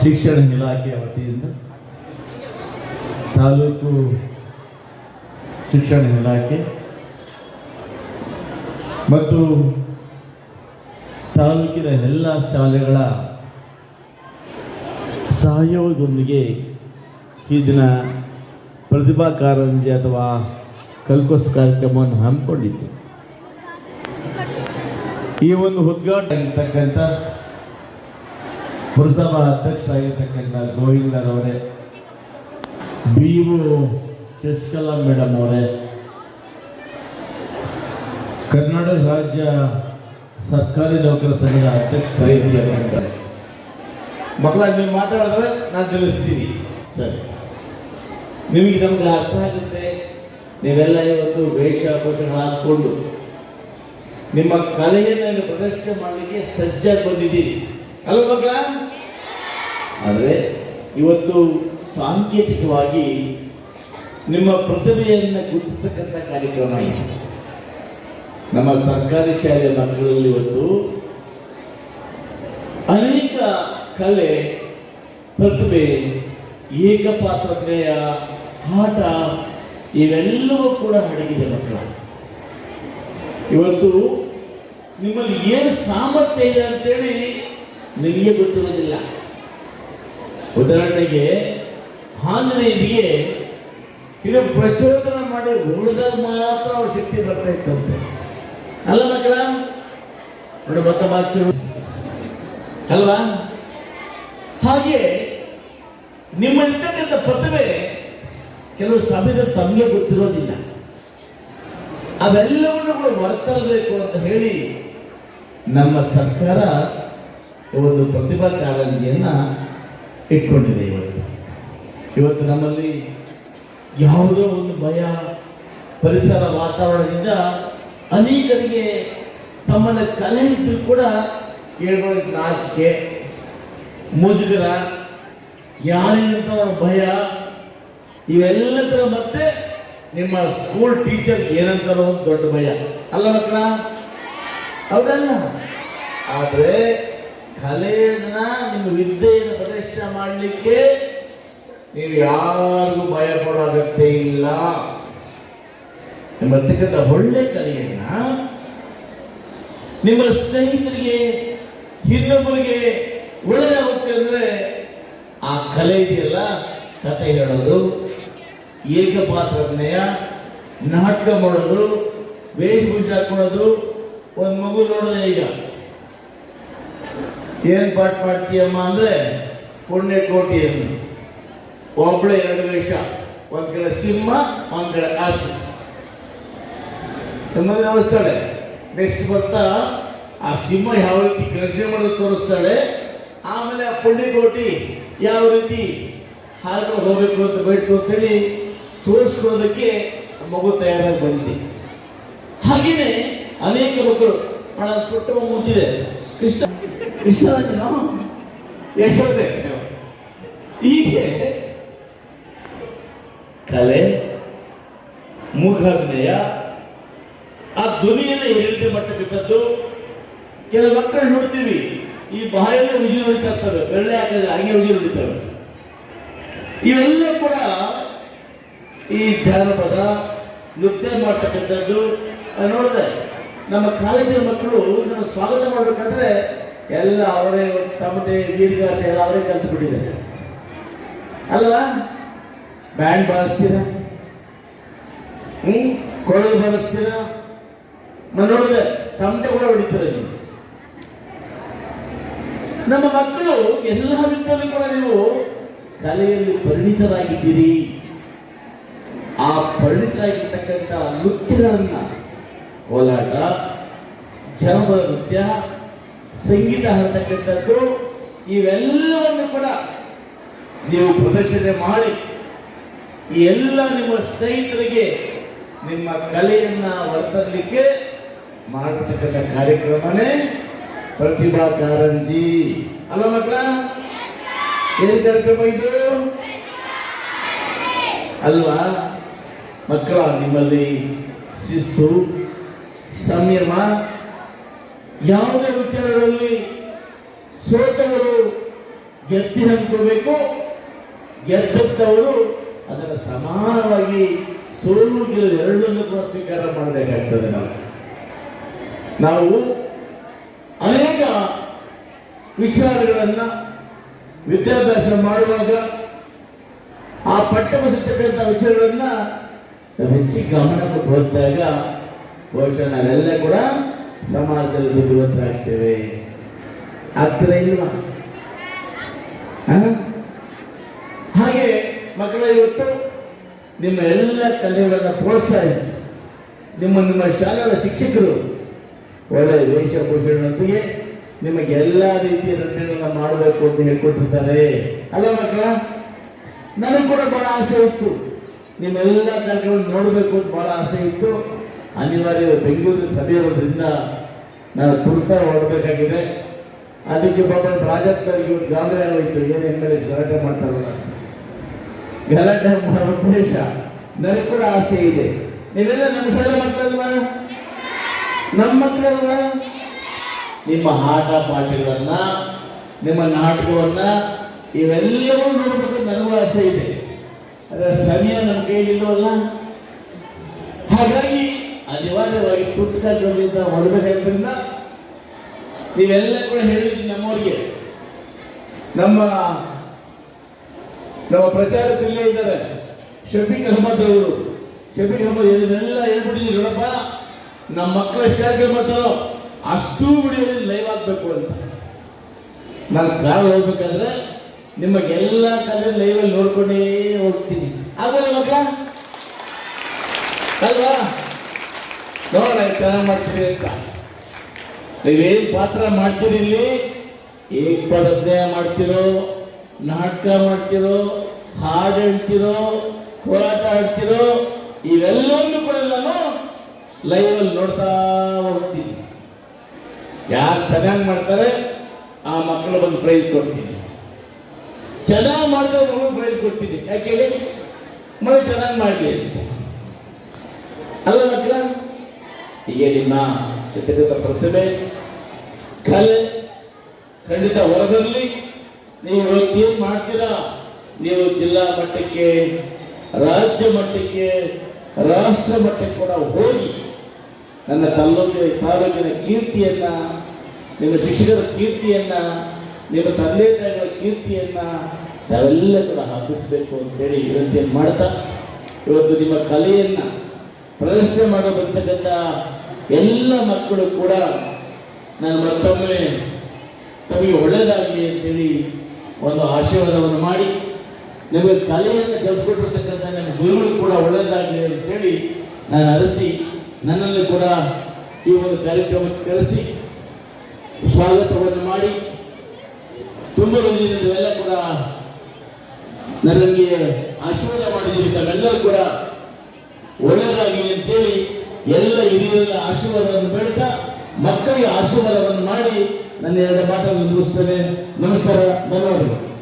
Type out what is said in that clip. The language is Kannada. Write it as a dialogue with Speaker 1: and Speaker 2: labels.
Speaker 1: ಶಿಕ್ಷಣ ಇಲಾಖೆಯ ವತಿಯಿಂದ ತಾಲೂಕು ಶಿಕ್ಷಣ ಇಲಾಖೆ ಮತ್ತು ತಾಲೂಕಿನ ಎಲ್ಲ ಶಾಲೆಗಳ ಸಹಯೋಗದೊಂದಿಗೆ ಈ ದಿನ ಪ್ರತಿಭಾ ಕಾರಂಜಿ ಅಥವಾ ಕಲ್ಕೋಸ್ ಕಾರ್ಯಕ್ರಮವನ್ನು ಹಮ್ಮಿಕೊಂಡಿದ್ದೆ. ಈ ಒಂದು ಉದ್ಘಾಟನೆ ಇರ್ತಕ್ಕಂಥ ಪುರಸಭಾ ಅಧ್ಯಕ್ಷರಾಗಿರ್ತಕ್ಕಂಥ ಗೋವಿಂದರವರೇ ಬಿ ಒ ಶಶಿಕಲಾ ಮೇಡಮ್ ಅವರೇ ಕರ್ನಾಟಕ ರಾಜ್ಯ ಸರ್ಕಾರಿ ನೌಕರ ಸಂಘದ ಅಧ್ಯಕ್ಷರಾಗಿರ್ತಕ್ಕಂಥ
Speaker 2: ಮಕ್ಕಳ ನೀವು ಮಾತಾಡಿದ್ರೆ ನಾನು ತಿಳಿಸ್ತೀನಿ.
Speaker 1: ಸರಿ.
Speaker 2: ನಿಮಗೆ ನಮ್ಗೆ ಅರ್ಥ ಆಗುತ್ತೆ, ನೀವೆಲ್ಲ ಇವತ್ತು ವೇಷಭೂಷಣ ಹಾಕ್ಕೊಂಡು ನಿಮ್ಮ ಕಲೆಯನ್ನು ಪ್ರದರ್ಶನ ಮಾಡಲಿಕ್ಕೆ ಸಜ್ಜಾಗಿ ಬಂದಿದ್ದೀರಿ. ಅಲ್ಲ ಮಕ್ಕಳ? ಆದರೆ ಇವತ್ತು ಸಾಂಕೇತಿಕವಾಗಿ ನಿಮ್ಮ ಪ್ರತಿಭೆಯನ್ನು ಗುರುತಿಸ್ತಕ್ಕಂಥ ಕಾರ್ಯಕ್ರಮ ಇದೆ. ನಮ್ಮ ಸರ್ಕಾರಿ ಶಾಲೆಯ ಮಕ್ಕಳಲ್ಲಿ ಇವತ್ತು ಅನೇಕ ಕಲೆ, ಪ್ರತಿಭೆ ಏಕಪಾತ್ರಜ್ಞೆಯ ಆಟ ಇವೆಲ್ಲವೂ ಕೂಡ ಅಡಗಿದೆ ಮಕ್ಕಳು. ಇವತ್ತು ನಿಮ್ಮಲ್ಲಿ ಏನು ಸಾಮರ್ಥ್ಯ ಇದೆ ಅಂತೇಳಿ ನಿಮಗೆ ಗೊತ್ತಿರೋದಿಲ್ಲ. ಉದಾಹರಣೆಗೆ ಆಂಜನೇಯನಿಗೆ ಇದು ಪ್ರಚೋದನ ಮಾಡಿ ಉಳಿದಾಗ ಮಾತ್ರ ಅವ್ರ ಶಕ್ತಿ ಬರ್ತಾ ಇತ್ತಂತೆ. ಅಲ್ಲ ಮಕ್ಕಳ, ನೋಡಿ ಮತ್ತೆ ಮಾತು ಅಲ್ವಾ? ಹಾಗೆ ನಿಮ್ಮಲ್ಲಿರ್ತಕ್ಕಂಥ ಪ್ರತಿಭೆ ಕೆಲವು ಸಮಯದ ತಮಗೆ ಗೊತ್ತಿರೋದಿಲ್ಲ. ಅವೆಲ್ಲವನ್ನು ಕೂಡ ಹೊರತರಬೇಕು ಅಂತ ಹೇಳಿ ನಮ್ಮ ಸರ್ಕಾರ ಒಂದು ಪ್ರತಿಭಾ ಕಾರಂಜಿಯನ್ನ ಇಟ್ಕೊಂಡಿದೆ ಇವತ್ತು ಇವತ್ತು ನಮ್ಮಲ್ಲಿ ಯಾವುದೋ ಒಂದು ಭಯ, ಪರಿಸರ ವಾತಾವರಣದಿಂದ ಅನೇಕರಿಗೆ ತಮ್ಮನ್ನು ಕಲೆ ಇದ್ದರೂ ಕೂಡ ಹೇಳ್ಕೊಳ್ಳೋಕೆ ನಾಚಿಕೆ ಮುಜುಗರ ಯಾರಿಗಿಂತ ಭಯ, ಇವೆಲ್ಲದರ ಮತ್ತೆ ನಿಮ್ಮ ಸ್ಕೂಲ್ ಟೀಚರ್ ಏನಂತಾರೋ ಒಂದು ದೊಡ್ಡ ಭಯ. ಅಲ್ಲ ಮಕ್ಕಳ? ಹೌದಲ್ಲ ಆದರೆ ಕಲೆಯನ್ನ ನಿಮ್ಮ ವಿದ್ಯೆಯನ್ನು ಪ್ರತಿಷ್ಠೆ ಮಾಡಲಿಕ್ಕೆ ನೀವು ಯಾರಿಗೂ ಭಯ ಅಗತ್ಯ ಇಲ್ಲ ನಿಮ್ಮರ್ತಕ್ಕಂಥ ಒಳ್ಳೆ ಕಲೆಯನ್ನ ನಿಮ್ಮ ಸ್ನೇಹಿತರಿಗೆ, ಇನ್ನೊಬ್ಬರಿಗೆ ಒಳ್ಳೆಯದಾಗುತ್ತೆ ಅಂದ್ರೆ ಆ ಕಲೆ ಇದೆಯಲ್ಲ, ಕತೆ ಹೇಳೋದು ಏಕಪಾತ್ರ ಅಭಿನಯ ನಾಟಕ ಮಾಡೋದು ವೇಷಭೂಷ ಹಾಕೊಳ್ಳೋದು, ಒಂದು ಮಗು ನೋಡಿದೆ ಈಗ. ಏನ್ ಪಾಠ ಮಾಡ್ತೀಯಮ್ಮ ಅಂದ್ರೆ ಪುಣ್ಯ ಕೋಟಿ ಎಂದು ಒಬ್ಳೆ ಎರಡು ವೇಷ, ಒಂದು ಕಡೆ ಸಿಂಹ, ಒಂದು ಕಡೆ ಹಸು ಎಂಬುದು ತೋರಿಸ್ತಾಳೆ ನೆಕ್ಸ್ಟ್ ಬರ್ತಾ, ಆ ಸಿಂಹ ಯಾವ ರೀತಿ ಕೃಷಿ ಮಾಡೋದು ತೋರಿಸ್ತಾಳೆ? ಆಮೇಲೆ ಆ ಪುಣ್ಯಕೋಟಿ ಯಾವ ರೀತಿ ಹಾರ್ಕೊಂಡು ಹೋಗಬೇಕು ಅಂತ ಬೇಡ್ತು ಅಂತೇಳಿ ತೋರಿಸ್ಕೊಳ್ಳೋದಕ್ಕೆ ಮಗು ತಯಾರಾಗಿ ಬಂದಿದೆ. ಹಾಗೆಯೇ ಅನೇಕ ಮಕ್ಕಳು ಪುಟ್ಟ ಮಗು ಮುಟ್ಟಿದೆ ಕೃಷ್ಣ ಕೃಷ್ಣರಾಜನು ಯಶೋದೆ ಹೀಗೆ ಕಲೆ ಮುಖಾಭಿನಯ ಆ ಧ್ವನಿಯನ್ನು ಹೇಳಿದೆ ಮಟ್ಟಕ್ಕಿದ್ದದ್ದು ಕೆಲವು ಮಕ್ಕಳು ನೋಡ್ತೀವಿ. ಈ ಬಾಯಲ್ಲಿ ಉಜಿ ಹೊಡಿತಾ ಇರ್ತವೆ ಬೆಳ್ಳೆ ಹಾಕಿದ್ರೆ ಹಾಗೆ ಉಜಿ ಹೊಡಿತವೆ ಇವೆಲ್ಲ ಕೂಡ ಈ ಜಾನಪದ ನೃತ್ಯ ಮಾಡ್ತಕ್ಕಂಥದ್ದು. ನೋಡಿದೆ ನಮ್ಮ ಕಾಲೇಜಿನ ಮಕ್ಕಳು ನಾನು ಸ್ವಾಗತ ಮಾಡಬೇಕಾದ್ರೆ ಎಲ್ಲ ಅವರೇ ತಮಟೆ ವೀರಗಾಸೆ ಎಲ್ಲ ಅವರೇ ಕಲ್ತು ಬಿಟ್ಟಿದ್ದಾರೆ ಅಲ್ವಾ ಬ್ಯಾಂಡ್ ಬಳಸ್ತೀರ? ಹ್ಮ್? ಕೋಳಿ ಬಳಸ್ತೀರ? ಮ- ನೋಡಿದೆ ತಮಟೆ ಕೂಡ ಹೊಡಿತೀರ ನೀವು ನಮ್ಮ ಮಕ್ಕಳು ಎಲ್ಲ ವಿಧದಲ್ಲೂ ಕೂಡ ನೀವು ಕಲೆಯಲ್ಲಿ ಪರಿಣಿತರಾಗಿದ್ದೀರಿ. ಆ ಪರಿಣಿತರಾಗಿರ್ತಕ್ಕಂಥ ನೃತ್ಯಗಳನ್ನ ಕೋಲಾಟ ಜನಪದ ನೃತ್ಯ ಸಂಗೀತ ಹಾಡ್ತಕ್ಕಂಥದ್ದು ಇವೆಲ್ಲವನ್ನು ಕೂಡ ನೀವು ಪ್ರದರ್ಶನ ಮಾಡಿ ಈ ಎಲ್ಲ ನಿಮ್ಮ ಸ್ನೇಹಿತರಿಗೆ ನಿಮ್ಮ ಕಲೆಯನ್ನ ಹೊರತರಲಿಕ್ಕೆ ಮಾಡತಕ್ಕಂಥ ಕಾರ್ಯಕ್ರಮನೇ ಪ್ರತಿಭಾ ಕಾರಂಜಿ. ಅಲ್ಲ ಮಕ್ಕಳ, ಏನ್ ಕಾರ್ಯಕ್ರಮ ಇದು? ಅಲ್ವಾ? ಮಕ್ಕಳ, ನಿಮ್ಮಲ್ಲಿ ಶಿಸ್ತು, ಸಂಯಮ ಯಾವುದೇ ವಿಚಾರಗಳಲ್ಲಿ ಸೋತವರು ಗೆದ್ದಿ ಹಂಚ್ಕೋಬೇಕು ಗೆದ್ದವರು ಅದರ ಸಮಾನವಾಗಿ ಸೋಲು ಗೆಲುವು ಎರಡನ್ನು ಕೂಡ ಸ್ವೀಕಾರ ಮಾಡಬೇಕಾಗ್ತದೆ ನಾವು. ನಾವು ಅನೇಕ ವಿಚಾರಗಳನ್ನು ವಿದ್ಯಾಭ್ಯಾಸ ಮಾಡುವಾಗ ಆ ಪಠ್ಯಪುಸ್ತಕದಂಥ ವಿಚಾರಗಳನ್ನು ಹೆಚ್ಚಿಗೆ ಹೆಚ್ಚು ಗಮನ ಕೊಟ್ಟು ಹೋದಾಗ ಬಹುಶಃ ನಾವೆಲ್ಲ ಕೂಡ ಸಮಾಜದಲ್ಲಿ ಬುದ್ಧಿವಂತರಾಗ್ತೇವೆ ಆಗ್ತದೆ? ಇಲ್ವಾ? ಹಾಗೆ ಮಕ್ಕಳ, ಇವತ್ತು ನಿಮ್ಮ ಎಲ್ಲ ಕಲೆಗಳನ್ನು ಪ್ರೋತ್ಸಾಹಿಸಿ ನಿಮ್ಮ ನಿಮ್ಮ ಶಾಲೆಗಳ ಶಿಕ್ಷಕರು ಒಳ್ಳೆಯ ವೇಷಭೂಷಣದೊಂದಿಗೆ ನಿಮಗೆ ಎಲ್ಲ ರೀತಿಯ ನಟನೆಗಳನ್ನ ಮಾಡಬೇಕು ಅಂತ ಹೇಳ್ಕೊಟ್ಟಿರ್ತಾರೆ. ಅಲ್ಲ ಮಕ್ಕಳ? ನನಗೆ ಕೂಡ ಬಹಳ ಆಸೆ ಇತ್ತು. ನಿಮ್ಮೆಲ್ಲ ಕಾರ್ಯಕ್ರಮಗಳನ್ನು ನೋಡಬೇಕು ಅಂತ ಬಹಳ ಆಸೆ ಇತ್ತು. ಅನಿವಾರ್ಯ ಬೆಂಗಳೂರಿನ ಸಭೆ ಇರೋದ್ರಿಂದ ನಾನು ತುರ್ತ ಹೊರಡಬೇಕಾಗಿದೆ ಅದಕ್ಕೆ ಪಾಪ ರಾಜತ್ವರಿಗೆ ಒಂದು ಗಾಬರಿ ಆಗೋಯ್ತು. ಏನು ಎಂ ಎಲ್ ಎ ಗಲಾಟೆ ಮಾಡ್ತಾರಲ್ಲ ಗಲಾಟೆ ಮಾಡೋ ಉದ್ದೇಶ ನನಗೆ ಕೂಡ ಆಸೆ ಇದೆ. ನೀವೆಲ್ಲ ನಮ್ಮ ಶಾಲೆ ಮಕ್ಕಳಲ್ವಾ? ನಮ್ಮ ಮಕ್ಕಳಲ್ವಾ? ನಿಮ್ಮ ಆಟ ಪಾಠಗಳನ್ನ, ನಿಮ್ಮ ನಾಟಕವನ್ನ ಇವೆಲ್ಲವೂ ನೋಡಬೇಕು ನನಗೂ ಆಸೆ ಇದೆ. ಅದರ ಸಮಯ ನಮ್ಮ ಕೈಲಿಲ್ವಲ್ಲ ಹಾಗಾಗಿ ಅನಿವಾರ್ಯವಾಗಿ ತುರ್ತು ಕಾರ್ಯಕ್ರಮದಿಂದ ಹೊರಬೇಕಾದ್ರಿಂದ ನೀವೆಲ್ಲ ಕೂಡ ಹೇಳಿದ್ರಿ ನಮ್ಮವರಿಗೆ. ನಮ್ಮ ನಮ್ಮ ಪ್ರಚಾರದಲ್ಲೇ ಇದ್ದಾರೆ. ಶಫೀಕ್ ಅಹಮದ್ ಅವರು. ಶಫೀಕ್ ಅಹಮದ್ ಇದನ್ನೆಲ್ಲ ಹೇಳ್ಬಿಟ್ಟಿದ್ರು ನೋಡಪ್ಪ. ನಮ್ಮ ಮಕ್ಕಳು ಎಷ್ಟು ಕಾರ್ಯಕ್ರಮ ಮಾಡ್ತಾರೋ ಅಷ್ಟು ವಿಡಿಯೋದಲ್ಲಿ ಲೈವ್ ಆಗಬೇಕು ಅಂತ. ನಾನು ಕಾರ್ ಹೋಗ್ಬೇಕಾದ್ರೆ ನಿಮಗೆಲ್ಲ ಕಲೆ ಲೈವಲ್ಲಿ ನೋಡ್ಕೊಂಡೇ ಹೋಗ್ತೀನಿ. ಆಗಲ್ಲ ಮಕ್ಕಳ? ಅಲ್ವಾ? ನೋಡ ಚೆನ್ನಾಗಿ ಮಾಡ್ತೀರಿ ಅಂತ. ನೀವೇನ್ ಪಾತ್ರ ಮಾಡ್ತೀರಿ ಇಲ್ಲಿ? ಏಕಪದಜ್ಞೆ ಮಾಡ್ತಿರೋ, ನಾಟಕ ಮಾಡ್ತಿರೋ, ಹಾಡು ಹೇಳ್ತಿರೋ ಹೋರಾಟ ಆಡ್ತಿರೋ, ಇವೆಲ್ಲವನ್ನೂ ಕೂಡ ನಾನು ಲೈವಲ್ಲಿ ನೋಡ್ತಾ ಹೋಗ್ತೀನಿ. ಯಾರು ಚೆನ್ನಾಗಿ ಮಾಡ್ತಾರೆ, ಆ ಮಕ್ಕಳು ಬಂದು ಪ್ರೈಸ್ ಕೊಡ್ತೀನಿ. ಚೆನ್ನಾಗಿ ಮಾಡಿದ್ರೆ ಮಗಳು ಪ್ರೈಸ್ ಕೊಡ್ತೀನಿ. ಯಾಕೆ ಹೇಳಿ? ಮಗಳು ಚೆನ್ನಾಗಿ ಮಾಡಲಿ ಅಲ್ಲ ಮಕ್ಕಳ ಹೀಗೆ ನಿನ್ನ ಇತರದ ಪ್ರತಿಭೆ ಕಲೆ ಖಂಡಿತ ಹೊರಬರಲಿ. ನೀವು ಇವತ್ತು ಏನ್ ಮಾಡ್ತೀರಾ? ನೀವು ಜಿಲ್ಲಾ ಮಟ್ಟಕ್ಕೆ, ರಾಜ್ಯ ಮಟ್ಟಕ್ಕೆ, ರಾಷ್ಟ್ರ ಮಟ್ಟಕ್ಕೆ ಕೂಡ ಹೋಗಿ ನನ್ನ ತಾಲೂಕಿನ ತಾಲೂಕಿನ ಕೀರ್ತಿಯನ್ನ, ನಿಮ್ಮ ಶಿಕ್ಷಕರ ಕೀರ್ತಿಯನ್ನ, ನಿಮ್ಮ ತಂದೆ ತಾಯಿಗಳ ಕೀರ್ತಿಯನ್ನ ನಾವೆಲ್ಲ ಕೂಡ ಹಾಕಿಸ್ಬೇಕು ಅಂತೇಳಿ ವಿನಂತಿಯನ್ನು ಮಾಡ್ತಾ, ಇವತ್ತು ನಿಮ್ಮ ಕಲೆಯನ್ನ ಪ್ರದರ್ಶನ ಮಾಡೋ ಬರ್ತಕ್ಕಂಥ ಎಲ್ಲ ಮಕ್ಕಳು ಕೂಡ ನಾನು ಮತ್ತೊಮ್ಮೆ ತಮಗೆ ಒಳ್ಳೆಯದಾಗಲಿ ಅಂತೇಳಿ ಒಂದು ಆಶೀರ್ವಾದವನ್ನು ಮಾಡಿ, ನಿಮಗೆ ಕಲೆಯನ್ನು ಕಲಿಸ್ಕೊಟ್ಟಿರ್ತಕ್ಕಂಥ ನನ್ನ ಗುರುಗಳು ಕೂಡ ಒಳ್ಳೆಯದಾಗಲಿ ಅಂತೇಳಿ ನಾನು ಅರಸಿ, ನನ್ನನ್ನು ಕೂಡ ಈ ಒಂದು ಕಾರ್ಯಕ್ರಮಕ್ಕೆ ಕರೆಸಿ ಸ್ವಾಗತವನ್ನು ಮಾಡಿ, ತುಂಬ ನೀವೆಲ್ಲ ಕೂಡ ನನಗೆ ಆಶೀರ್ವಾದ ಮಾಡಿದ್ದೀರಿ, ತಾವೆಲ್ಲರೂ ಕೂಡ ಒಳ್ಳೆಯದಾಗಲಿ ಅಂತೇಳಿ ಎಲ್ಲ ಹಿರಿಯರ ಆಶೀರ್ವಾದವನ್ನು ಬೇಡ್ತಾ ಮಕ್ಕಳಿಗೆ ಆಶೀರ್ವಾದವನ್ನು ಮಾಡಿ ನನ್ನ ಎರಡು ಮಾತನ್ನು ಮುಗಿಸ್ತೇನೆ. ನಮಸ್ಕಾರ ಧನ್ಯವಾದಗಳು.